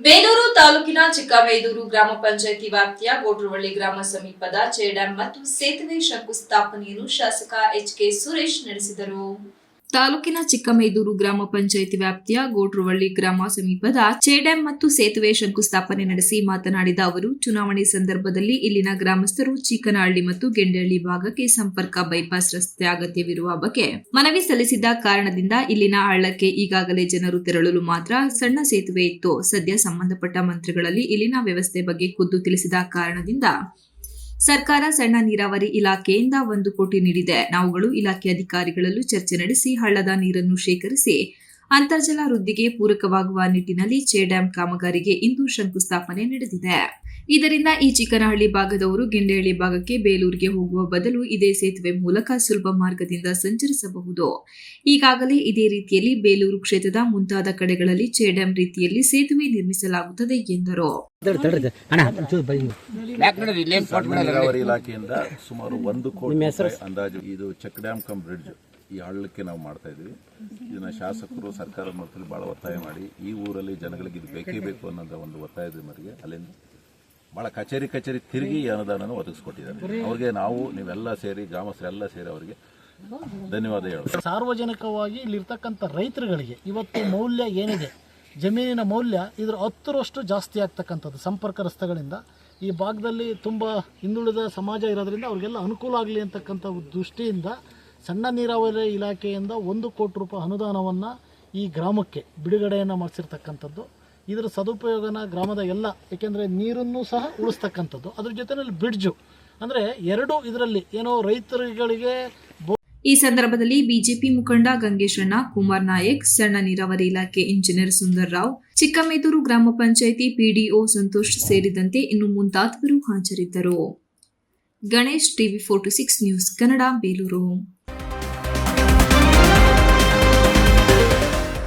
ಬೇಲೂರು ತಾಲೂಕಿನ ಚಿಕ್ಕಮೇದೂರು ಗ್ರಾಮ ಪಂಚಾಯಿತಿ ವ್ಯಾಪ್ತಿಯ ಗೋಡ್ರವಳ್ಳಿ ಗ್ರಾಮ ಸಮೀಪದ ಚೆಡ್ಯಾಂ ಮತ್ತು ಸೇತುವೆ ಶಂಕುಸ್ಥಾಪನೆಯನ್ನು ಶಾಸಕ ಎಚ್ ಕೆ ಸುರೇಶ್ ನಡೆಸಿದರು. ತಾಲೂಕಿನ ಚಿಕ್ಕಮೈದೂರು ಗ್ರಾಮ ಪಂಚಾಯಿತಿ ವ್ಯಾಪ್ತಿಯ ಗೋಟ್ರುವಳ್ಳಿ ಗ್ರಾಮ ಸಮೀಪದ ಚೇಡ್ಯಾಂ ಮತ್ತು ಸೇತುವೆ ಶಂಕುಸ್ಥಾಪನೆ ನಡೆಸಿ ಮಾತನಾಡಿದ ಅವರು, ಚುನಾವಣೆ ಸಂದರ್ಭದಲ್ಲಿ ಇಲ್ಲಿನ ಗ್ರಾಮಸ್ಥರು ಚಿಕ್ಕನಹಳ್ಳಿ ಮತ್ತು ಗೆಂಡಹಳ್ಳಿ ಭಾಗಕ್ಕೆ ಸಂಪರ್ಕ ಬೈಪಾಸ್ ರಸ್ತೆ ಅಗತ್ಯವಿರುವ ಬಗ್ಗೆ ಮನವಿ ಸಲ್ಲಿಸಿದ ಕಾರಣದಿಂದ ಇಲ್ಲಿನ ಹಳ್ಳಕ್ಕೆ ಈಗಾಗಲೇ ಜನರು ತೆರಳಲು ಮಾತ್ರ ಸಣ್ಣ ಸೇತುವೆ ಇತ್ತು. ಸದ್ಯ ಸಂಬಂಧಪಟ್ಟ ಮಂತ್ರಿಗಳಲ್ಲಿ ಇಲ್ಲಿನ ವ್ಯವಸ್ಥೆ ಬಗ್ಗೆ ಖುದ್ದು ತಿಳಿಸಿದ ಕಾರಣದಿಂದ ಸರ್ಕಾರ ಸಣ್ಣ ನೀರಾವರಿ ಇಲಾಖೆಯಿಂದ ಒಂದು ಕೋಟಿ ನೀಡಿದೆ. ನಾವುಗಳು ಇಲಾಖೆ ಅಧಿಕಾರಿಗಳಲ್ಲೂ ಚರ್ಚೆ ನಡೆಸಿ ಹಳ್ಳದ ನೀರನ್ನು ಶೇಖರಿಸಿ ಅಂತರ್ಜಲ ವೃದ್ಧಿಗೆ ಪೂರಕವಾಗುವ ನಿಟ್ಟಿನಲ್ಲಿ ಚೇ ಡ್ಯಾಂ ಕಾಮಗಾರಿಗೆ ಇಂದು ಶಂಕುಸ್ಥಾಪನೆ ನಡೆದಿದೆ. ಇದರಿಂದ ಈ ಚಿಕ್ಕನಹಳ್ಳಿ ಭಾಗದವರು ಗೆಂಡೇಹಳ್ಳಿ ಭಾಗಕ್ಕೆ ಬೇಲೂರಿಗೆ ಹೋಗುವ ಬದಲು ಇದೇ ಸೇತುವೆ ಮೂಲಕ ಸುಲಭ ಮಾರ್ಗದಿಂದ ಸಂಚರಿಸಬಹುದು. ಈಗಾಗಲೇ ಇದೇ ರೀತಿಯಲ್ಲಿ ಬೇಲೂರು ಕ್ಷೇತ್ರದ ಮುಂತಾದ ಕಡೆಗಳಲ್ಲಿ ಚೇ ಡ್ಯಾಂ ರೀತಿಯಲ್ಲಿ ಸೇತುವೆ ನಿರ್ಮಿಸಲಾಗುತ್ತದೆ ಎಂದರು. ಇಲಾಖೆಯಿಂದ ಸುಮಾರು ಒಂದು ಕೋಟಿ ಅಂದಾಜು ಇದು ಚೆಕ್ ಡ್ಯಾಮ್ ಕಮ್ ಬ್ರಿಡ್ಜ್. ಈ ಹಳ್ಳಕ್ಕೆ ನಾವು ಮಾಡ್ತಾ ಇದ್ವಿ ಇದನ್ನ ಶಾಸಕರು ಸರ್ಕಾರ ಮಟ್ಟದಲ್ಲಿ ಬಹಳ ಒತ್ತಾಯ ಮಾಡಿ ಈ ಊರಲ್ಲಿ ಜನಗಳಿಗೆ ಇದು ಬೇಕೇ ಬೇಕು ಅನ್ನೋದ ಒಂದು ಒತ್ತಾಯದ ಮೇರೆಗೆ ಅಲ್ಲಿಂದ ಬಹಳ ಕಚೇರಿ ಕಚೇರಿ ತಿರುಗಿ ಈ ಅನುದಾನನ ಒದಗಿಸ್ಕೊಟ್ಟಿದ್ದಾರೆ. ಅವ್ರಿಗೆ ನಾವು ನೀವೆಲ್ಲ ಸೇರಿ ಗ್ರಾಮಸ್ಥರೆಲ್ಲ ಸೇರಿ ಅವರಿಗೆ ಧನ್ಯವಾದ ಹೇಳೋದು ಸಾರ್ವಜನಿಕವಾಗಿ ಇಲ್ಲಿರ್ತಕ್ಕಂಥ ರೈತರುಗಳಿಗೆ ಇವತ್ತು ಮೌಲ್ಯ ಏನಿದೆ ಜಮೀನಿನ ಮೌಲ್ಯ ಇದರ ಹತ್ತರಷ್ಟು ಜಾಸ್ತಿ ಆಗ್ತಕ್ಕಂಥದ್ದು ಸಂಪರ್ಕ ರಸ್ತೆಗಳಿಂದ. ಈ ಭಾಗದಲ್ಲಿ ತುಂಬ ಹಿಂದುಳಿದ ಸಮಾಜ ಇರೋದ್ರಿಂದ ಅವ್ರಿಗೆಲ್ಲ ಅನುಕೂಲ ಆಗಲಿ ಅಂತಕ್ಕಂಥ ದೃಷ್ಟಿಯಿಂದ ಸಣ್ಣ ನೀರಾವರಿ ಇಲಾಖೆಯಿಂದ ಒಂದು ಕೋಟಿ ರೂಪಾಯಿ ಅನುದಾನವನ್ನು ಈ ಗ್ರಾಮಕ್ಕೆ ಬಿಡುಗಡೆಯನ್ನು ಮಾಡಿಸಿರ್ತಕ್ಕಂಥದ್ದು. ಇದರ ಸದುಪಯೋಗನ ಗ್ರಾಮದ ಎಲ್ಲ, ಏಕೆಂದರೆ ನೀರನ್ನು ಸಹ ಉಳಿಸ್ತಕ್ಕಂಥದ್ದು. ಅದ್ರ ಜೊತೆಯಲ್ಲಿ ಬ್ರಿಡ್ಜು. ಅಂದರೆ ಎರಡು ಇದರಲ್ಲಿ ಏನೋ ರೈತರುಗಳಿಗೆ ಈ ಸಂದರ್ಭದಲ್ಲಿ ಬಿಜೆಪಿ ಮುಖಂಡ ಗಂಗೇಶಣ್ಣ ಕುಮಾರ್ ನಾಯಕ್, ಸಣ್ಣ ನೀರಾವರಿ ಇಲಾಖೆ ಇಂಜಿನಿಯರ್ ಸುಂದರ್ ರಾವ್, ಚಿಕ್ಕಮೇದೂರು ಗ್ರಾಮ ಪಂಚಾಯಿತಿ ಪಿಡಿಒ ಸಂತೋಷ್ ಸೇರಿದಂತೆ ಇನ್ನು ಮುಂತಾದವರು ಹಾಜರಿದ್ದರು. Ganesh TV forty six news Kannada, Belur.